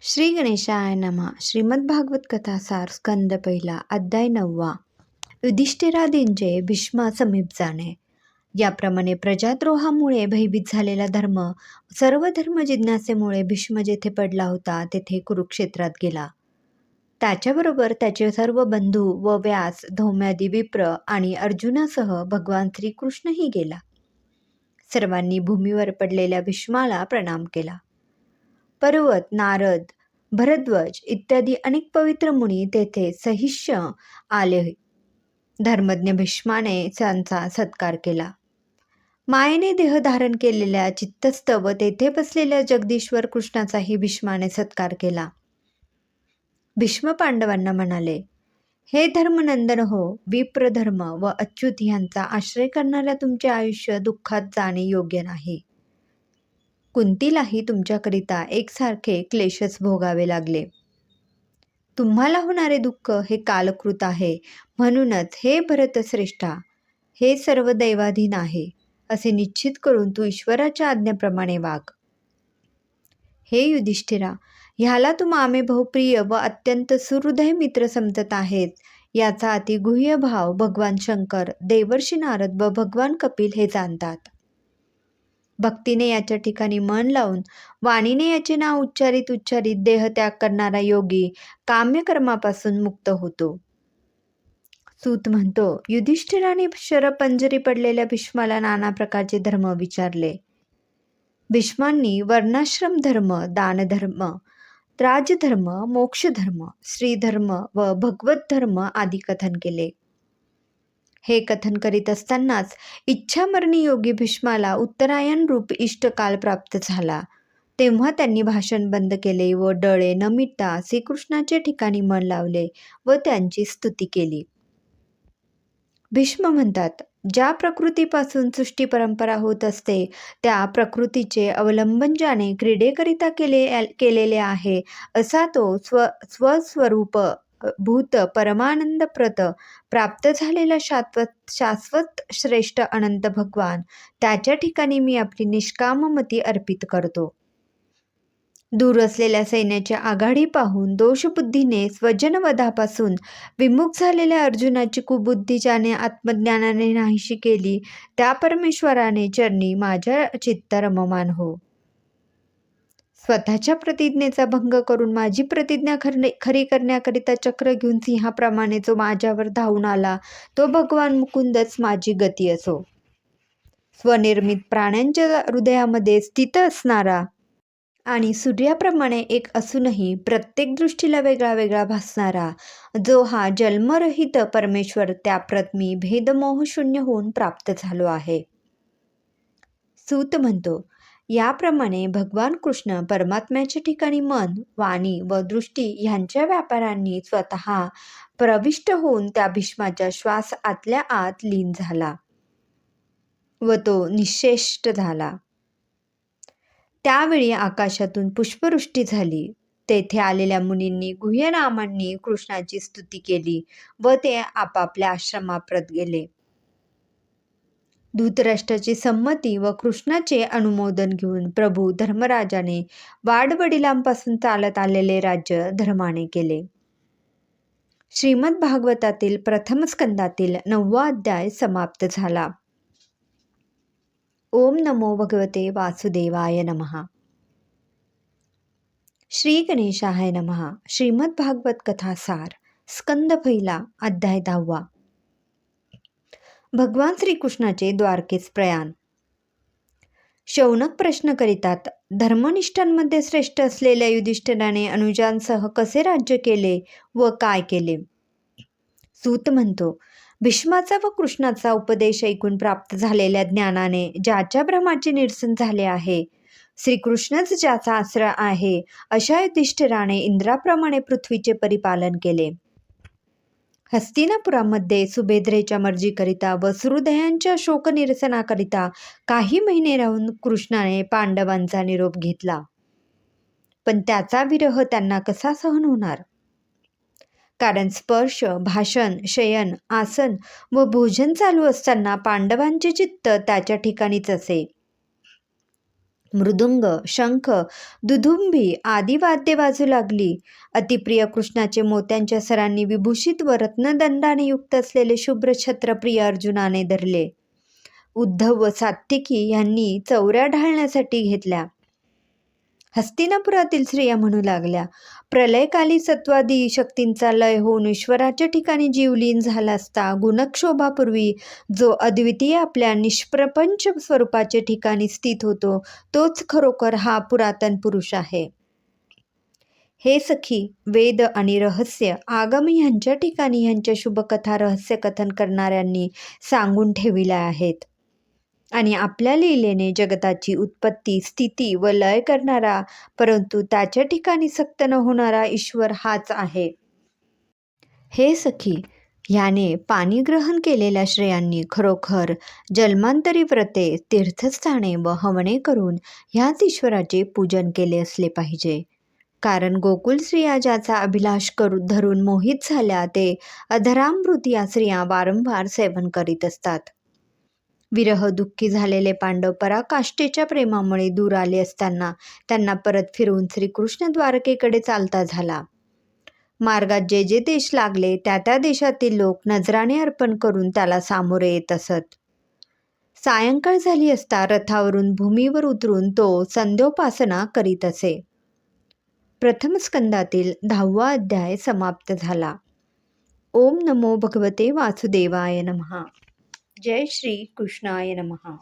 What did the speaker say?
श्री गणेशाय नमा. श्रीमद भागवत कथासार स्कंद पहिला अध्याय नववा. युधिष्ठिरादींचे भीष्मा समीप जाणे. याप्रमाणे प्रजाद्रोहामुळे भयभीत झालेला धर्म सर्व धर्म जिज्ञासेमुळे भीष्म जेथे पडला होता तेथे कुरुक्षेत्रात गेला. त्याच्याबरोबर त्याचे सर्व बंधू व व्यास धौम्यादी विप्र आणि अर्जुनासह भगवान श्रीकृष्णही गेला. सर्वांनी भूमीवर पडलेल्या भीष्माला प्रणाम केला. पर्वत नारद भरद्वज इत्यादी अनेक पवित्र मुनी तेथे सहिष्य आले. धर्मज्ञ भीष्माने त्यांचा सत्कार केला. मायेने देह धारण केलेल्या चित्तस्थ व तेथे बसलेल्या जगदीश्वर कृष्णाचाही भीष्माने सत्कार केला. भीष्म पांडवांना म्हणाले हे धर्मनंदन हो विप्र धर्म व अच्युत यांचा आश्रय करणाऱ्या तुमचे आयुष्य दुःखात जाणे योग्य नाही. कुंतीलाही तुमच्याकरिता एकसारखे क्लेशच भोगावे लागले. तुम्हाला होणारे दुःख हे कालकृत आहे. म्हणूनच हे भरतश्रेष्ठा हे सर्व दैवाधीन आहे असे निश्चित करून तू ईश्वराच्या आज्ञेप्रमाणे वाघ हे युधिष्ठिरा ह्याला तू मामे बहुप्रिय व अत्यंत सुहृदय मित्र समजत आहेत याचा अतिगुह्य भाव भगवान शंकर देवर्षी नारद व भगवान कपिल हे जाणतात. भक्तीने याच्या ठिकाणी मन लावून वाणीने याचे नाव उच्चारित उच्चारित देहत्याग करणारा योगी काम्यकर्मापासून मुक्त होतो. सूत म्हणतो युधिष्ठिराने शरपंजरी पडलेल्या भीष्माला नाना प्रकारचे धर्म विचारले. भीष्मांनी वर्णाश्रम धर्म दानधर्म राजधर्म मोक्षधर्म श्रीधर्म व भगवत धर्म आदी कथन केले. हे कथन करीत असतानाच इच्छामरणी योगी भीष्माला उत्तरायण रूप इष्टकाल प्राप्त झाला. तेव्हा त्यांनी भाषण बंद केले व डळे न मिटता श्रीकृष्णाचे ठिकाणी मन लावले व त्यांची स्तुती केली. भीष्म म्हणतात ज्या प्रकृतीपासून सृष्टी परंपरा होत असते त्या प्रकृतीचे अवलंबन ज्याने क्रीडेकरिता केले केलेले आहे असा तो स्व स्वस्वरूप भूत परमानंदप्रत प्राप्त झालेला शाश्वत शाश्वत श्रेष्ठ अनंत भगवान. त्याच्या ठिकाणी मी आपली निष्काममती अर्पित करतो. दूर असलेल्या सैन्याची आघाडी पाहून दोषबुद्धीने स्वजनवधापासून विमुख झालेल्या अर्जुनाची कुबुद्धी ज्याने आत्मज्ञानाने नाहीशी केली त्या परमेश्वराने चरणी माझ्या चित्त रममान हो. स्वतःच्या प्रतिज्ञेचा भंग करून माझी प्रतिज्ञा खरणे खरी करण्याकरिता चक्र घेऊन सिंहाप्रमाणे जो माझ्यावर धावून आला. तो भगवान मुकुंदच माझी गती असो. स्वनिर्मित प्राण्यांच्या हृदयामध्ये स्थित असणारा आणि सूर्याप्रमाणे एक असूनही प्रत्येक दृष्टीला वेगळा वेगळा भासणारा जो हा जन्मरहित परमेश्वर त्या प्रतमी भेदमोह शून्य होऊन प्राप्त झालो आहे. सूत म्हणतो. याप्रमाणे भगवान कृष्ण परमात्म्याच्या ठिकाणी मन वाणी व दृष्टी ह्यांच्या व्यापारांनी स्वतः प्रविष्ट होऊन त्या भीष्माच्या श्वास आतल्या आत लीन झाला व तो निशेष्ट झाला. त्यावेळी आकाशातून पुष्पवृष्टी झाली. तेथे आलेल्या मुनींनी गुह्यनामांनी कृष्णाची स्तुती केली व ते आपापल्या आश्रमाप्रत गेले. धृतराष्ट्राची संमती व कृष्णाचे अनुमोदन घेऊन प्रभू धर्मराजाने वाडवडिलांपासून चालत आलेले राज्य धर्माने केले. श्रीमद भागवतातील प्रथम स्कंदातील नववा अध्याय समाप्त झाला. ओम नमो भगवते वासुदेवाय नमहा श्री गणेशाय नमहा श्रीमद भागवत कथा सार. स्कंद पहिला अध्याय दहावा. भगवान श्रीकृष्णाचे द्वारकेस प्रयाण. शौनक प्रश्न करीतात धर्मनिष्ठांमध्ये श्रेष्ठ असलेल्या युधिष्ठिराने अनुजांसह कसे राज्य केले व काय केले? सूत म्हणतो भीष्माचा व कृष्णाचा उपदेश ऐकून प्राप्त झालेल्या ज्ञानाने ज्याच्या भ्रमाचे निरसन झाले आहे श्रीकृष्णच ज्याचा आश्रय आहे अशा युधिष्ठिराने इंद्राप्रमाणे पृथ्वीचे परिपालन केले. हस्तिनापुरामध्ये सुभेद्रेच्या मर्जीकरिता व सुहृदयांच्या शोकनिरसनाकरिता काही महिने राहून कृष्णाने पांडवांचा निरोप घेतला. पण त्याचा विरह त्यांना कसा सहन होणार? कारण स्पर्श भाषण शयन आसन व भोजन चालू असताना पांडवांचे चित्त त्याच्या ठिकाणीच असे. मृदुंग शंख दुधुंबी आदी वाद्ये वाजू लागली. अतिप्रिय कृष्णाचे मोत्यांच्या सरांनी विभूषित व रत्नदंडाने युक्त असलेले शुभ्र छत्रप्रिय अर्जुनाने धरले. उद्धव व सात्तिकी यांनी चौऱ्या ढाळण्यासाठी घेतल्या. हस्तिनापुरातील स्त्रिया म्हणू लागल्या. प्रलयकाली सत्वादी शक्तींचा लय होऊन ईश्वराच्या ठिकाणी जीवलीन झाला असता गुणक्षोभापूर्वी जो अद्वितीय आपल्या निष्प्रपंच स्वरूपाच्या ठिकाणी स्थित होतो तोच खरोखर हा पुरातन पुरुष आहे. हे सखी वेद आणि रहस्य आगम ह्यांच्या ठिकाणी ह्यांच्या शुभकथा रहस्य कथन करणाऱ्यांनी सांगून ठेविल्या आहेत. आणि आपल्या लीलेने जगताची उत्पत्ती स्थिती व लय करणारा परंतु त्याच्या ठिकाणी सक्त न होणारा ईश्वर हाच आहे. हे सखी ह्याने पाणी ग्रहण केलेल्या श्रेयांनी खरोखर जन्मांतरी व्रते तीर्थस्थाने व हवने करून ह्याच ईश्वराचे पूजन केले असले पाहिजे. कारण गोकुल स्त्रिया ज्याचा अभिलाष करू धरून मोहित झाल्या ते अधरामृत या स्त्रिया वारंवार सेवन करीत असतात. विरह दुःखी झालेले पांडव पराकाष्ठेच्या प्रेमामुळे दूर आले असताना त्यांना परत फिरवून श्रीकृष्ण द्वारकेकडे चालता झाला. मार्गात जे जे देश लागले त्या त्या देशातील लोक नजराने अर्पण करून त्याला सामोरे येत असत. सायंकाळ झाली असता रथावरून भूमीवर उतरून तो संध्योपासना करीत असे. प्रथम स्कंदातील दहावा अध्याय समाप्त झाला. ओम नमो भगवते वासुदेवाय नमः. जय श्री कृष्णाय नमः.